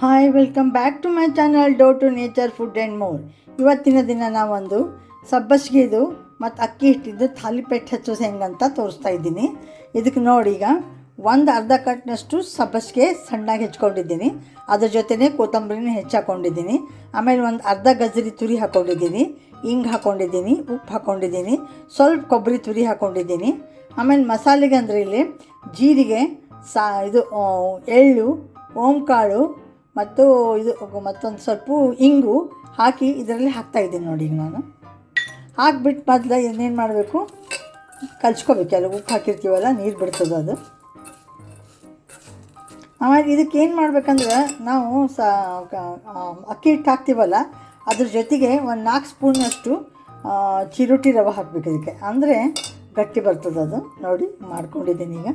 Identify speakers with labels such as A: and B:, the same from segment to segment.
A: Hi welcome back to my channel dough to nature food and more ಇವತ್ತಿನ ದಿನ ನಾವೊಂದು ಸಬ್ಬಸ್ಗಿದು ಮತ್ತು ಅಕ್ಕಿ ಹಿಟ್ಟಿದ್ದು ಥಾಲಿಪೇಟ್ ಹಚ್ಚೋದು ಹೆಂಗಂತ ತೋರಿಸ್ತಾ ಇದ್ದೀನಿ. ಇದಕ್ಕೆ ನೋಡಿ ಈಗ ಒಂದು ಅರ್ಧ ಕಟ್ನಷ್ಟು ಸಬ್ಬಸ್ಗೆ ಸಣ್ಣಗೆ ಹೆಚ್ಕೊಂಡಿದ್ದೀನಿ. ಅದ್ರ ಜೊತೆನೇ ಕೊತ್ತಂಬರಿನ ಹೆಚ್ಚಾಕೊಂಡಿದ್ದೀನಿ ಆಮೇಲೆ ಒಂದು ಅರ್ಧ ಗಜರಿ ತುರಿ ಹಾಕ್ಕೊಂಡಿದ್ದೀನಿ ಹಿಂಗೆ ಹಾಕ್ಕೊಂಡಿದ್ದೀನಿ ಉಪ್ಪು ಹಾಕ್ಕೊಂಡಿದ್ದೀನಿ ಸ್ವಲ್ಪ ಕೊಬ್ಬರಿ ತುರಿ ಹಾಕ್ಕೊಂಡಿದ್ದೀನಿ ಆಮೇಲೆ ಮಸಾಲೆಗೆ ಅಂದರೆ ಇಲ್ಲಿ ಜೀರಿಗೆ, ಸಾ ಇದು ಎಳ್ಳು, ಓಂಕಾಳು ಮತ್ತು ಇದು ಮತ್ತೊಂದು ಸ್ವಲ್ಪ ಇಂಗು ಹಾಕಿ ಇದರಲ್ಲಿ ಹಾಕ್ತಾಯಿದ್ದೀನಿ ನೋಡಿ ಈಗ ನಾನು. ಹಾಕ್ಬಿಟ್ಟು ಮೊದಲು ಇನ್ನೇನು ಮಾಡಬೇಕು? ಕಲ್ಸ್ಕೋಬೇಕು ಎಲ್ಲ ಉಪ್ಪು ಹಾಕಿರ್ತೀವಲ್ಲ, ನೀರು ಬಿಡ್ತದೆ ಅದು. ಆಮೇಲೆ ಇದಕ್ಕೆ ಏನು ಮಾಡ್ಬೇಕಂದ್ರೆ ನಾವು ಸ ಅಕ್ಕಿ ಹಿಟ್ಟು ಹಾಕ್ತೀವಲ್ಲ, ಅದ್ರ ಜೊತೆಗೆ ಒಂದು ನಾಲ್ಕು ಸ್ಪೂನಷ್ಟು ಚಿರೋಟಿ ರವೆ ಹಾಕಬೇಕು ಇದಕ್ಕೆ. ಅಂದರೆ ಗಟ್ಟಿ ಬರ್ತದೆ ಅದು. ನೋಡಿ, ಮಾಡ್ಕೊಂಡಿದ್ದೀನಿ ಈಗ.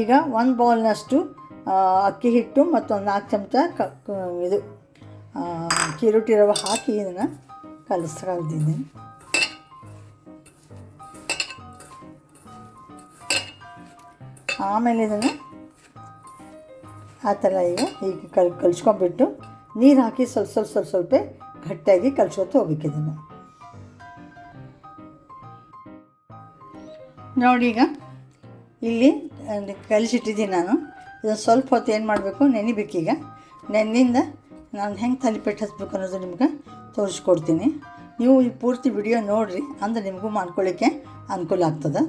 A: ಈಗ ಒಂದು ಬೌಲ್ನಷ್ಟು ಅಕ್ಕಿ ಹಿಟ್ಟು ಮತ್ತು ಒಂದು ನಾಲ್ಕು ಚಮಚ ಕ ಇದು ಆ, ಚಿರೋಟಿ ರವೆ ಹಾಕಿ ಇದನ್ನು ಕಲಿಸ್ತಾ ಇದ್ದೀನಿ ಆಮೇಲೆ ಇದನ್ನು ಆ ಥರ ಈಗ ಈಗ ಕಲ್ ಕಲಿಸ್ಕೊಂಡ್ಬಿಟ್ಟು ನೀರು ಹಾಕಿ ಸ್ವಲ್ಪ ಸ್ವಲ್ಪ ಸ್ವಲ್ಪ ಸ್ವಲ್ಪ ಗಟ್ಟಿಯಾಗಿ ಕಲ್ಸ್ಕೊತ ಹೋಗ್ಬೇಕು ಇದನ್ನು. ನೋಡಿ ಈಗ ಇಲ್ಲಿ ಕಲಿಸಿಟ್ಟಿದ್ದೀನಿ ನಾನು. ಇದನ್ನು ಸ್ವಲ್ಪ ಹೊತ್ತು ಏನು ಮಾಡಬೇಕು? ನೆನಿಬೇಕೀಗ ನೆನ್ನಿಂದ ನಾನು ಹೆಂಗೆ ತಲೆಪೆಟ್ಟು ಹಚ್ಬೇಕು ಅನ್ನೋದು ನಿಮ್ಗೆ ತೋರಿಸ್ಕೊಡ್ತೀನಿ. ನೀವು ಈ ಪೂರ್ತಿ ವಿಡಿಯೋ ನೋಡಿರಿ, ಅಂದ್ರೆ ನಿಮಗೂ ಮಾಡ್ಕೊಳ್ಳಿಕ್ಕೆ ಅನುಕೂಲ ಆಗ್ತದೆ.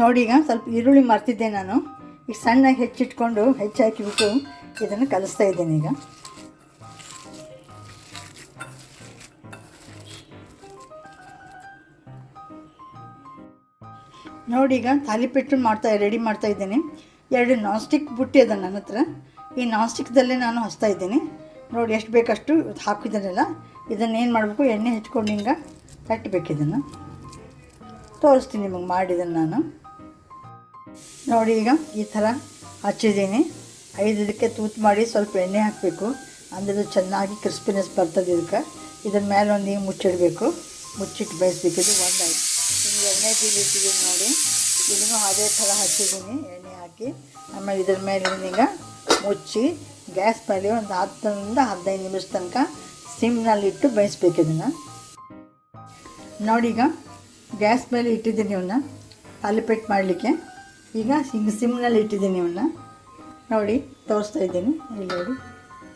A: ನೋಡಿ ಈಗ ಸ್ವಲ್ಪ ಈರುಳ್ಳಿ ಮರ್ತಿದ್ದೆ ನಾನು. ಈಗ ಸಣ್ಣಗೆ ಹೆಚ್ಚಿಟ್ಕೊಂಡು ಹೆಚ್ಚಾಕಿಬಿಟ್ಟು ಇದನ್ನು ಕಲಿಸ್ತಾ ಇದ್ದೀನಿ ಈಗ. ನೋಡಿ ಈಗ ತಾಲಿಪೆಟ್ಟು ಮಾಡ್ತಾ ರೆಡಿ ಮಾಡ್ತಾ ಇದ್ದೀನಿ. ಎರಡು ನಾನ್ ಸ್ಟಿಕ್ ಬುಟ್ಟಿ ಅದ ನನ್ನ ಹತ್ರ. ಈ ನಾನ್ ಸ್ಟಿಕ್ದಲ್ಲೇ ನಾನು ಹಚ್ತಾ ಇದ್ದೀನಿ. ನೋಡಿ ಎಷ್ಟು ಬೇಕಷ್ಟು ಹಾಕಿದ್ದೀನಲ್ಲ ಇದನ್ನು ಏನು ಮಾಡಬೇಕು? ಎಣ್ಣೆ ಹಚ್ಕೊಂಡು ಹಿಂಗೆ ಕಟ್ಟಬೇಕು ಇದನ್ನು. ತೋರಿಸ್ತೀನಿ ನಿಮಗೆ ಮಾಡಿದ್ದನ್ನು ನಾನು. ನೋಡಿ ಈಗ ಈ ಥರ ಹಚ್ಚಿದ್ದೀನಿ. ಐದು ಇದಕ್ಕೆ ತೂತು ಮಾಡಿ ಸ್ವಲ್ಪ ಎಣ್ಣೆ ಹಾಕಬೇಕು. ಅಂದರೆ ಚೆನ್ನಾಗಿ ಕ್ರಿಸ್ಪಿನೆಸ್ ಬರ್ತದೆ ಇದಕ್ಕೆ. ಇದ್ರ ಮೇಲೆ ಒಂದು ಹಿಂಗೆ ಮುಚ್ಚಿಡಬೇಕು. ಮುಚ್ಚಿಟ್ಟು ಬೇಯಿಸ್ಬೇಕು ಇದು ಒಂದಾಯ್ತು ಎಣ್ಣೆ ಬೀಳಿಟ್ಟಿದ್ದೀನಿ ನೋಡಿ. ಇದನ್ನು ಅದೇ ಥರ ಹಚ್ಚಿದ್ದೀನಿ ಎಣ್ಣೆ ಹಾಕಿ, ಆಮೇಲೆ ಇದ್ರ ಮೇಲೆ ಈಗ ಮುಚ್ಚಿ, ಗ್ಯಾಸ್ ಮೇಲೆ ಒಂದು ಹತ್ತರಿಂದ ಹದಿನೈದು ನಿಮಿಷ ತನಕ ಸಿಮ್ನಲ್ಲಿಟ್ಟು ಬೇಯಿಸ್ಬೇಕು ಇದನ್ನು. ನೋಡಿ ಈಗ, ಗ್ಯಾಸ್ ಮೇಲೆ ಇಟ್ಟಿದ್ದೀನಿ ಇವನ್ನ ತಾಲಿಪೆಟ್ಟು ಮಾಡಲಿಕ್ಕೆ. ಈಗ ಹಿಂಗೆ ಸಿಮ್ನಲ್ಲಿ ಇಟ್ಟಿದ್ದೀನಿ ಇವನ್ನ. ನೋಡಿ, ತೋರಿಸ್ತಾ ಇದ್ದೀನಿ, ಇಲ್ಲಿ ನೋಡಿ.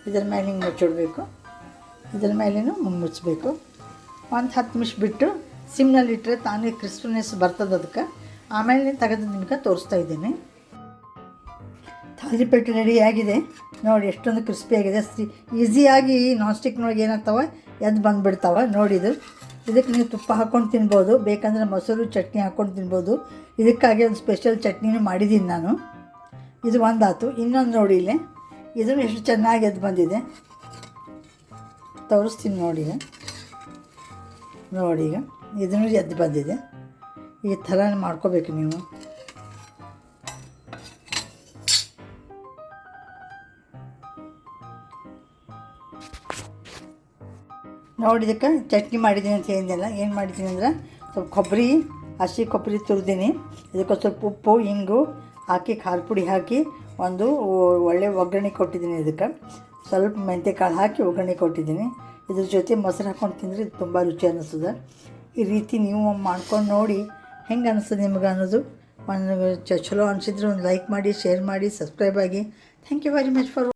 A: ಇದ್ರ ಮೇಲೆ ಹಿಂಗೆ ಮುಚ್ಚಿಡ್ಬೇಕು. ಇದ್ರ ಮೇಲೇನು ಮುಚ್ಚಬೇಕು ಒಂದು ಹತ್ತು ನಿಮಿಷ ಬಿಟ್ಟು ಸಿಮ್ನಲ್ಲಿ ಇಟ್ಟರೆ ತಾನೇ ಕ್ರಿಸ್ಪಿನೆಸ್ ಬರ್ತದೆ ಅದಕ್ಕೆ. ಆಮೇಲೆ ತೆಗೆದು ನಿಮಗೆ ತೋರಿಸ್ತಾ ಇದ್ದೇನೆ. ತಾಲಿಪೆಟ್ಟು ರೆಡಿಯಾಗಿದೆ ನೋಡಿ ಎಷ್ಟೊಂದು ಕ್ರಿಸ್ಪಿಯಾಗಿದೆ ಆಗಿದೆ. ಈಸಿಯಾಗಿ ನಾನ್ ಸ್ಟಿಕ್ನೊಳಗೆ ಏನಾಗ್ತಾವೆ ಎದ್ದು ಬಂದುಬಿಡ್ತಾವೆ. ನೋಡಿದು ಇದಕ್ಕೆ ನೀವು ತುಪ್ಪ ಹಾಕ್ಕೊಂಡು ತಿನ್ಬೋದು. ಬೇಕಂದರೆ ಮೊಸರು, ಚಟ್ನಿ ಹಾಕ್ಕೊಂಡು ತಿನ್ಬೋದು. ಇದಕ್ಕಾಗಿ ಒಂದು ಸ್ಪೆಷಲ್ ಚಟ್ನಿನೂ ಮಾಡಿದ್ದೀನಿ ನಾನು. ಇದು ಒಂದಾತು. ಇನ್ನೊಂದು ನೋಡಿ ಇಲ್ಲಿ. ಇದು ಎಷ್ಟು ಚೆನ್ನಾಗಿ ಎದ್ದು ಬಂದಿದೆ. ತೋರಿಸ್ತೀನಿ ನೋಡಿ. ನೋಡಿ ಈಗ. ಇದನ್ನು ಎದ್ದು ಬಂದಿದೆ. ಈ ಥರ ಮಾಡ್ಕೋಬೇಕು ನೀವು. ನೋಡಿದಕ್ಕೆ ಚಟ್ನಿ ಮಾಡಿದ್ದೀನಿ ಅಂತ ಹೇಳಿದೆಲ್ಲ ಏನು ಮಾಡಿದ್ದೀನಿ ಅಂದ್ರೆ ಸ್ವಲ್ಪ ಕೊಬ್ಬರಿ, ಹಸಿ ಕೊಬ್ಬರಿ ತುರಿದೀನಿ. ಇದಕ್ಕೆ ಸ್ವಲ್ಪ ಉಪ್ಪು ಹಿಂಗು ಹಾಕಿ, ಖಾರ ಪುಡಿ ಹಾಕಿ, ಒಂದು ಒಳ್ಳೆ ಒಗ್ಗರಣೆ ಕೊಟ್ಟಿದ್ದೀನಿ ಇದಕ್ಕೆ. ಸ್ವಲ್ಪ ಮೆಂತ್ಯಕಾಳು ಹಾಕಿ ಒಗ್ಗರಣೆ ಕೊಟ್ಟಿದ್ದೀನಿ. ಇದ್ರ ಜೊತೆ ಮೊಸರು ಹಾಕ್ಕೊಂಡು ತಿಂದರೆ ಇದು ತುಂಬ ರುಚಿ ಅನ್ನಿಸ್ತದೆ. ಈ ರೀತಿ ನೀವು ಮಾಡ್ಕೊಂಡು ನೋಡಿ ಹೆಂಗೆ ಅನಿಸ್ತದೆ ನಿಮ್ಗೆ ಅನ್ನೋದು? ಒಂದು ಚಲೋ ಅನಿಸಿದ್ರೆ ಒಂದು ಲೈಕ್ ಮಾಡಿ ಶೇರ್ ಮಾಡಿ ಸಬ್ಸ್ಕ್ರೈಬ್ ಆಗಿ. Thank you very much for